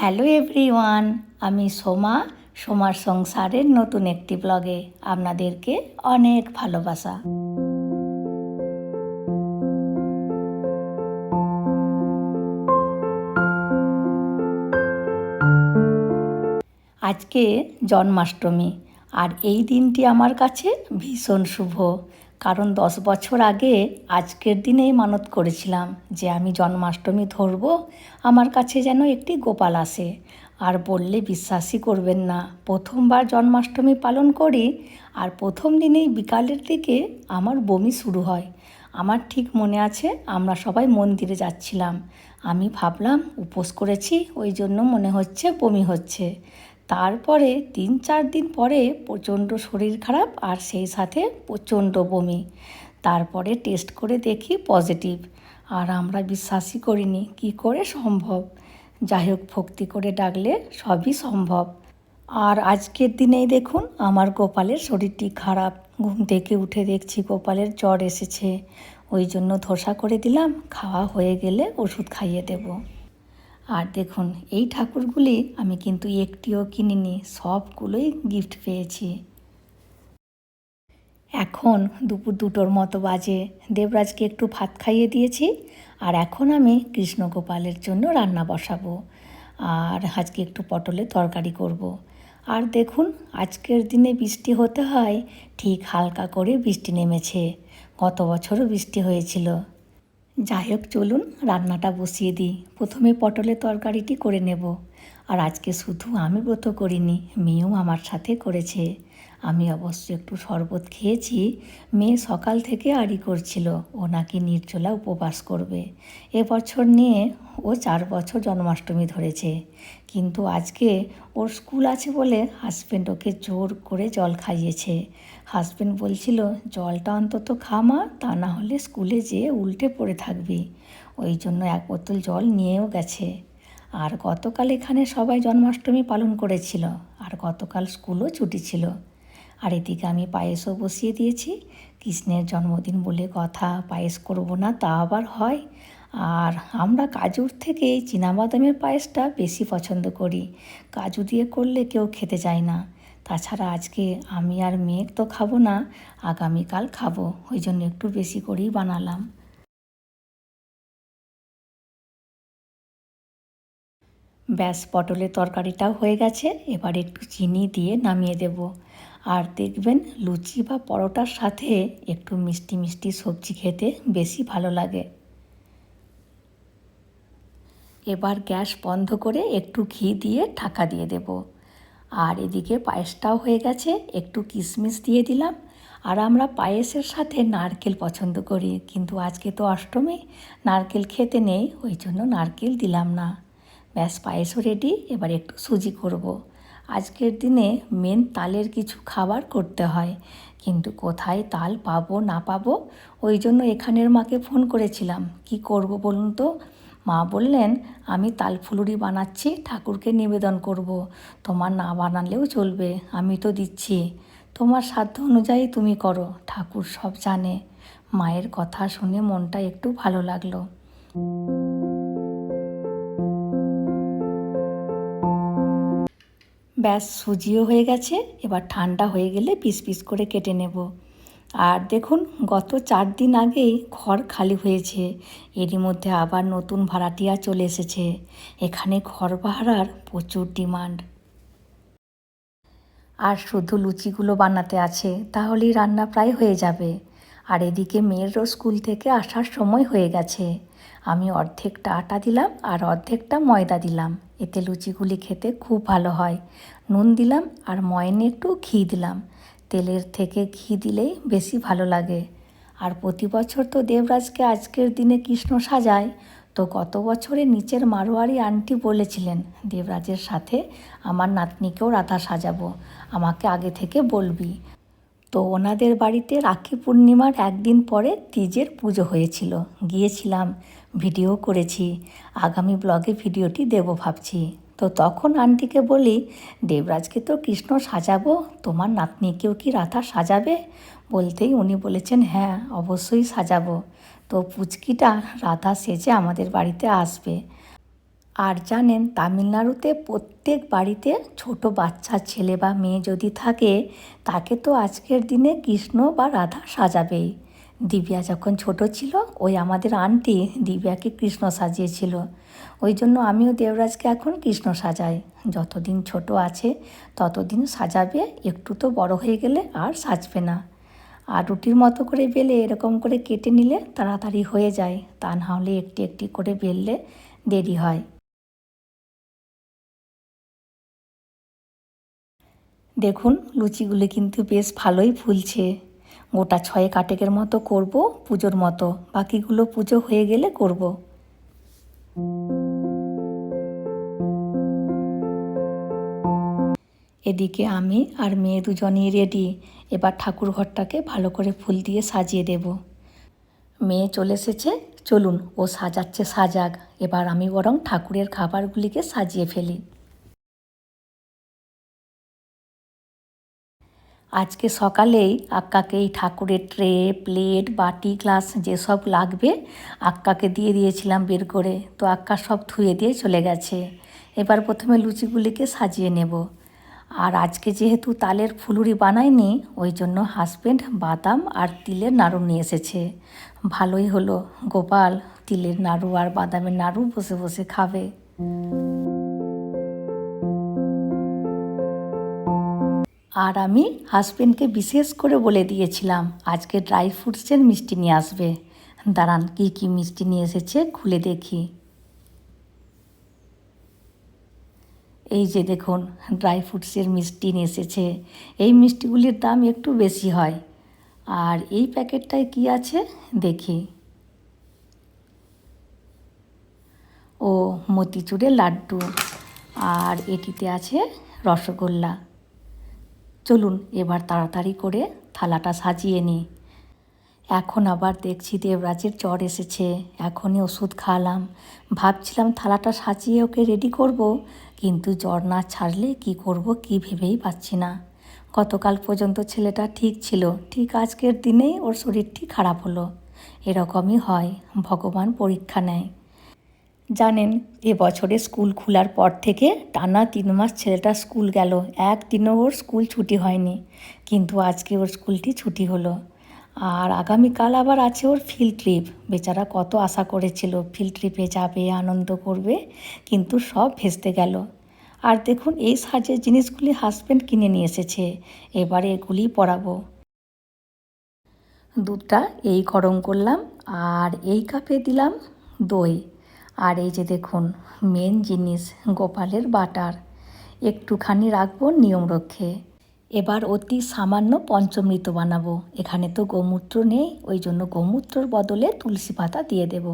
Hello everyone, আমি সোমা, সোমার সংসারের নতুন একটি ব্লগে আপনাদেরকে অনেক ভালোবাসা। আজকে জন্মাষ্টমী, আর এই দিনটি আমার কাছে ভীষণ শুভ। কারণ দশ বছর আগে আজকের দিনেই মানত করেছিলাম যে আমি জন্মাষ্টমী ধরব, আমার কাছে যেন একটি গোপাল আসে। আর বললে বিশ্বাসই করবেন না, প্রথমবার জন্মাষ্টমী পালন করি আর প্রথম দিনেই বিকালের দিকে আমার বমি শুরু হয়। আমার ঠিক মনে আছে, আমরা সবাই মন্দিরে যাচ্ছিলাম। আমি ভাবলাম, উপোস করেছি, ওই জন্য মনে হচ্ছে বমি হচ্ছে। তারপরে তিন চার দিন পরে প্রচণ্ড শরীর খারাপ আর সেই সাথে প্রচণ্ড বমি। তারপরে টেস্ট করে দেখি পজিটিভ আর আমরা বিশ্বাসই করিনি, কি করে সম্ভব? যাই হোক ভক্তি করে ডাকলে সবই সম্ভব। আর আজকের দিনেই দেখুন, আমার গোপালের শরীরটি খারাপ। ঘুম থেকে উঠে দেখছি গোপালের জ্বর এসেছে। ওই জন্য ধোসা করে দিলাম, খাওয়া হয়ে গেলে ওষুধ খাইয়ে দেবো। আর দেখুন, এই ঠাকুরগুলি আমি কিন্তু একটিও কিনিনি, সবগুলোই গিফট পেয়েছি। এখন দুপুর দুটোর মতো বাজে। দেবরাজকে একটু ভাত খাইয়ে দিয়েছি, আর এখন আমি কৃষ্ণগোপালের জন্য রান্না বসাবো। আর আজকে একটু পটলের তরকারি করব। আর দেখুন, আজকের দিনে বৃষ্টি হতে হয়, ঠিক হালকা করে বৃষ্টি নেমেছে। গত বছরও বৃষ্টি হয়েছিল। যাই হোক, চলুন রান্নাটা বসিয়ে দিই। প্রথমে পটলের তরকারিটি করে নেব। আর আজকে শুধু আমি ব্রত করিনি, মেয়েও আমার সাথে করেছে। আমি অবশ্য একটু শরবত খেয়েছি, মেয়ে সকাল থেকে আড়ি করছিল, ও নাকি নির্জলা উপবাস করবে। এবছর নিয়ে ও চার বছর জন্মাষ্টমী ধরেছে, কিন্তু আজকে ওর স্কুল আছে বলে হাজব্যান্ড ওকে জোর করে জল খাইয়েছে। হাজব্যান্ড বলছিল, জলটা অন্তত খামা তা না হলে স্কুলে যেয়ে উল্টে পড়ে থাকবি। ওই জন্য এক বোতল জল নিয়েও গেছে। আর গতকাল এখানে সবাই জন্মাষ্টমী পালন করেছিল, আর গতকাল স্কুলও ছুটি ছিল। আর এদিকে আমি পায়েসও বসিয়ে দিয়েছি। কৃষ্ণের জন্মদিন বলে কথা, পায়েস করব না তা আবার হয়। আর আমরা কাজুর থেকে এই চীনাবাদামের পায়েসটা বেশি পছন্দ করি। কাজু দিয়ে করলে কেউ খেতে চায় না। তাছাড়া আজকে আমি আর মেয়ে তো খাব না, আগামীকাল খাব। ওই জন্য একটু বেশি করেই বানালাম। ব্যাস, পটলের তরকারিটাও হয়ে গেছে। এবার একটু চিনি দিয়ে নামিয়ে দেব। আর দেখবেন লুচি বা পরোটার সাথে একটু মিষ্টি মিষ্টি সবজি খেতে বেশি ভালো লাগে। এবার গ্যাস বন্ধ করে একটু ঘি দিয়ে ঢাকা দিয়ে দেব। আর এদিকে পায়েসটাও হয়ে গেছে, একটু কিশমিশ দিয়ে দিলাম। আর আমরা পায়েসের সাথে নারকেল পছন্দ করি, কিন্তু আজকে তো অষ্টমী, নারকেল খেতে নেই, ওই জন্য নারকেল দিলাম না। ব্যাস, পায়েসও রেডি এবার একটু সুজি করব। আজকের দিনে মেন তালের কিছু খাবার করতে হয়। কিন্তু কোথায় তাল পাবো না পাবো, ওই জন্য এখানের মাকে ফোন করেছিলাম। কি করব বলুন তো? মা বললেন, আমি তাল ফুলুরি বানাচ্ছি, ঠাকুরকে নিবেদন করব। তোমার না বানালেও চলবে, আমি তো দিচ্ছি। তোমার সাধ্য অনুযায়ী তুমি করো, ঠাকুর সব জানে। মায়ের কথা শুনে মনটা একটু ভালো লাগল। ব্যাস সুজিও হয়ে গেছে, এবার ঠান্ডা হয়ে গেলে পিস পিস করে কেটে নেব। আর দেখুন, গত চার দিন আগেই ঘর খালি হয়েছে, এরই মধ্যে আবার নতুন ভাড়াটিয়া চলে এসেছে, এখানে ঘর ভাড়ার প্রচুর ডিমান্ড। আর শুধু লুচিগুলো বানাতে আছে, তাহলেই রান্না প্রায় হয়ে যাবে। আর এদিকে মেয়েরও স্কুল থেকে আসার সময় হয়ে গেছে, আমি অর্ধেকটা আটা দিলাম আর অর্ধেকটা ময়দা দিলাম। এতে লুচিগুলি খেতে খুব ভালো হয়। নুন দিলাম আর ময়নে একটু ঘি দিলাম। তেলের থেকে ঘি দিলেই বেশি ভালো লাগে। আর প্রতি বছর তো দেবরাজকে আজকের দিনে কৃষ্ণ সাজায়। তো গত বছরে নিচের মারোয়ারি আন্টি বলেছিলেন, দেবরাজের সাথে আমার নাতনিকেও রাধা সাজাবো। আমাকে আগে থেকে বলবি। তো ওনাদের বাড়িতে রাখি পূর্ণিমার একদিন পরে তিজের পুজো হয়েছিল। গিয়েছিলাম। ভিডিও করেছি। আগামী ব্লগে ভিডিওটি দেব ভাবছি। তো তখন আন্টিকে বলি, দেবরাজকে তো কৃষ্ণ সাজাবো, তোমার নাতনিকেও কি রাধা সাজাবে? বলতেই উনি বলেছেন হ্যাঁ অবশ্যই সাজাবো। তো পুচকিটা রাধা সেজে আমাদের বাড়িতে আসবে। আর জানেন, তামিলনাড়ুতে প্রত্যেক বাড়িতে ছোট বাচ্চা, ছেলে বা মেয়ে যদি থাকে, তাকে তো আজকের দিনে কৃষ্ণ বা রাধা সাজাবেই। দিব্যা যখন ছোট ছিল, ওই আমাদের আন্টি দিব্যাকে কৃষ্ণ সাজিয়েছিল। ওই জন্য আমিও দেবরাজকে এখন কৃষ্ণ সাজাই। যতদিন ছোট আছে, ততদিন সাজাবে, একটু তো বড় হয়ে গেলে আর সাজবে না। আর রুটির মতো করে বেলে এরকম করে কেটে নিলে তাড়াতাড়ি হয়ে যায়। তা না হলে একটি একটি করে বেললে দেরি হয়। দেখুন, লুচিগুলো কিন্তু বেশ ভালোই ফুলছে। গোটা ছয়ে কাটেকের মতো করব, পুজোর মতো। বাকিগুলো পুজো হয়ে গেলে করব। এদিকে আমি আর মেয়ে দুজনেই রেডি এবার ঠাকুর ঘরটাকে ভালো করে ফুল দিয়ে সাজিয়ে দেব। মেয়ে চলে এসেছে, চলুন ও সাজাচ্ছে সাজাক এবার আমি বরং ঠাকুরের খাবারগুলিকে সাজিয়ে ফেলি। আজকে সকালেই আক্কাকে এই ঠাকুরের ট্রে, প্লেট, বাটি, গ্লাস যেসব লাগবে আক্কাকে দিয়ে দিয়েছিলাম বের করে। তো আক্কা সব ধুয়ে দিয়ে চলে গেছে। এবার প্রথমে লুচিগুলিকে সাজিয়ে নেব। আর আজকে যেহেতু তালের ফুলুরি বানায়নি ওই জন্য হাজব্যান্ড বাদাম আর তিলের নাড়ু নিয়ে এসেছে। ভালোই হলো। গোপাল তিলের নাড়ু আর বাদামের নাড়ু বসে বসে খাবে। আর আমি হাজবেন্ডকে বিশেষ করে বলে দিয়েছিলাম, আজকে ড্রাই ফ্রুটসের মিষ্টি নিয়ে আসবে। দাঁড়ান, কী কী মিষ্টি নিয়ে এসেছে খুলে দেখি। এই যে দেখুন ড্রাই ফ্রুটসের মিষ্টি নিয়ে এসেছে। এই মিষ্টিগুলির দাম একটু বেশি হয়। আর এই প্যাকেটটায় কি আছে? দেখি। ও, মতিচুরের লাড্ডু। আর এটিতে আছে রসগোল্লা। চলুন, এবার তাড়াতাড়ি করে থালাটা সাজিয়ে নিই। এখন আবার দেখছি দেবরাজের জ্বর এসেছে। এখনই ওষুধ খাওয়ালাম। ভাবছিলাম থালাটা সাজিয়ে ওকে রেডি করব, কিন্তু জ্বর না ছাড়লে কি করব কি ভেবেই পাচ্ছি না। গতকাল পর্যন্ত ছেলেটা ঠিক ছিল, ঠিক আজকের দিনেই ওর শরীরটি খারাপ হলো। এরকমই হয়, ভগবান পরীক্ষা নেয়। জানেন, এ বছরে স্কুল খোলার পর থেকে টানা তিন মাস ছেলেটা স্কুল গেল। একদিনও ওর স্কুল ছুটি হয়নি, কিন্তু আজকে ওর স্কুলটি ছুটি হলো। আর আগামীকাল আবার আছে ওর ফিল্ড ট্রিপ বেচারা কত আশা করেছিল ফিল্ড ট্রিপে যাবে, আনন্দ করবে, কিন্তু সব ভেস্তে গেল। আর দেখুন, এই সাজের জিনিসগুলি হাজব্যান্ড কিনে নিয়ে এসেছে। এবারে এগুলি পরাবো। দুধটা এই গরম করলাম, আর এই কাপে দিলাম দই। আর এই যে দেখুন মেন জিনিস গোপালের বাটার। একটুখানি রাখব নিয়ম রক্ষে। এবার অতি সামান্য পঞ্চমৃত বানাবো। এখানে তো গোমূত্র নেই, ওই জন্য গোমূত্রর বদলে তুলসী পাতা দিয়ে দেব।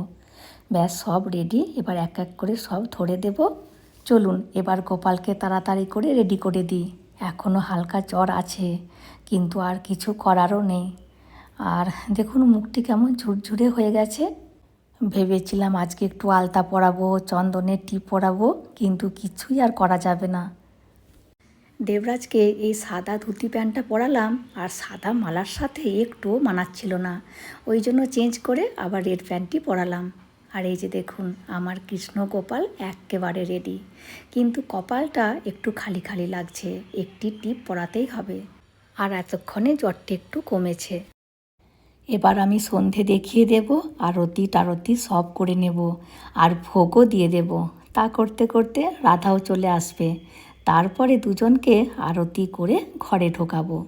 ব্যাস, সব রেডি এবার এক এক করে সব ধরে দেব। চলুন, এবার গোপালকে তাড়াতাড়ি করে রেডি করে দিই। এখনও হালকা জ্বর আছে, কিন্তু আর কিছু করারও নেই। আর দেখুন, মুখটি কেমন ঝুরঝুরে হয়ে গেছে। ভেবেছিলাম আজকে একটু আলতা পরাবো, চন্দনের টিপ পরাবো, কিন্তু কিছুই আর করা যাবে না। দেবরাজকে এই সাদা ধুতি প্যান্টটা পরালাম, আর সাদা মালার সাথে একটুও মানাচ্ছিল না। ওই জন্য চেঞ্জ করে আবার রেড প্যান্টটি পরালাম। আর এই যে দেখুন, আমার কৃষ্ণ গোপাল একেবারে রেডি কিন্তু কপালটা একটু খালি খালি লাগছে, একটি টিপ পরাতেই হবে। আর এতক্ষণে জ্বরটি একটু কমেছে। এবার আমি সন্ধে দেখিয়ে দেব, আরতি টারতি সব করে নেব, আর ভোগও দিয়ে দেব। তা করতে করতে রাধাও চলে আসবে। তারপরে দুজনকে আরতি করে ঘরে ঢোকাবো।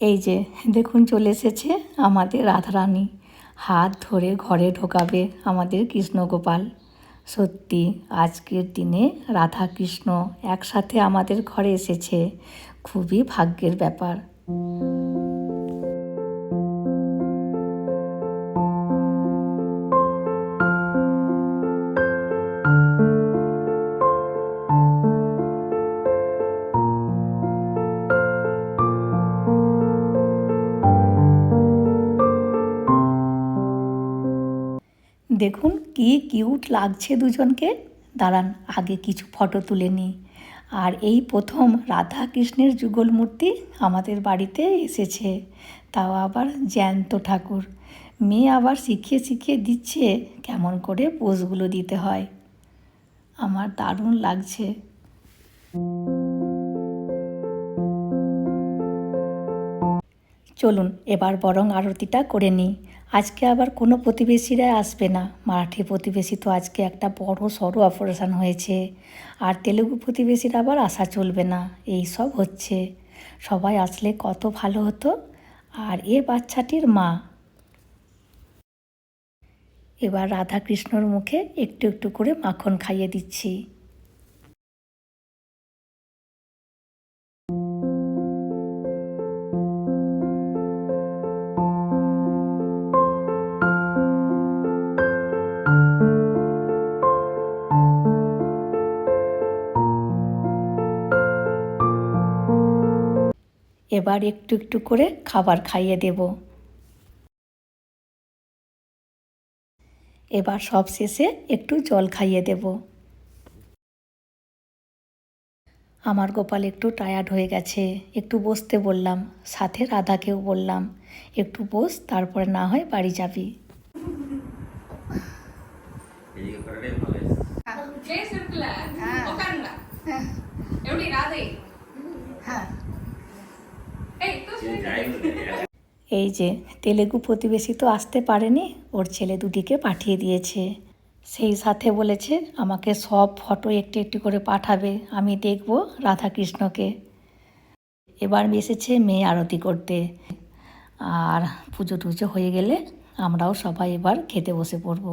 এই যে, দেখুন চলে এসেছে আমাদের রাধারানী। হাত ধরে ঘরে ঢোকাবে আমাদের কৃষ্ণগোপাল। সত্যি, আজকের দিনে রাধা কৃষ্ণ একসাথে আমাদের ঘরে এসেছে। খুবই ভাগ্যের ব্যাপার। দেখুন কি কিউট লাগছে দুজনকে। দাঁড়ান আগে কিছু ফটো তুলে নিই। আর এই প্রথম রাধা কৃষ্ণের যুগল মূর্তি আমাদের বাড়িতে এসেছে। তাও আবার জ্যান্ত ঠাকুর। মেয়ে আবার শিখিয়ে শিখিয়ে দিচ্ছে কেমন করে পোজগুলো দিতে হয়। আমার দারুণ লাগছে। চলুন, এবার বরং আরতিটা করে নিই। আজকে আবার কোনো প্রতিবেশীরা আসবে না। মারাঠি প্রতিবেশী তো আজকে একটা বড় সড়ো অপারেশন হয়েছে। আর তেলেগু প্রতিবেশীর আবার আসা চলবে না। এই সব হচ্ছে। সবাই আসলে কত ভালো হতো। আর এ বাচ্চাটির মা। এবার রাধা কৃষ্ণর মুখে একটু একটু করে মাখন খাইয়ে দিচ্ছি। এবার একটু একটু করে খাবার খাইয়ে দেব। এবার সব শেষে একটু জল খাইয়ে দেব। আমার গোপাল একটু টায়ার্ড হয়ে গেছে। একটু বসতে বললাম সাথে রাধাকেও বললাম একটু বস তারপরে না হয় বাড়ি যাবি। হ্যাঁ। এই যে, তেলেগু প্রতিবেশী তো আসতে পারেনি, ওর ছেলে দুটিকে পাঠিয়ে দিয়েছে। সেই সাথে বলেছে, আমাকে সব ফটো একটু একটু করে পাঠাবে, আমি দেখব রাধাকৃষ্ণকে। এবার এসেছে মেয়ে আরতি করতে। আর পুজো টুজো হয়ে গেলে আমরাও সবাই এবার খেতে বসে পড়ব।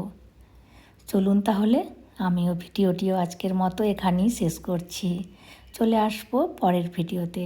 চলুন তাহলে, আমিও ভিডিওটিও আজকের মতো এখানেই শেষ করছি। চলে আসব পরের ভিডিওতে।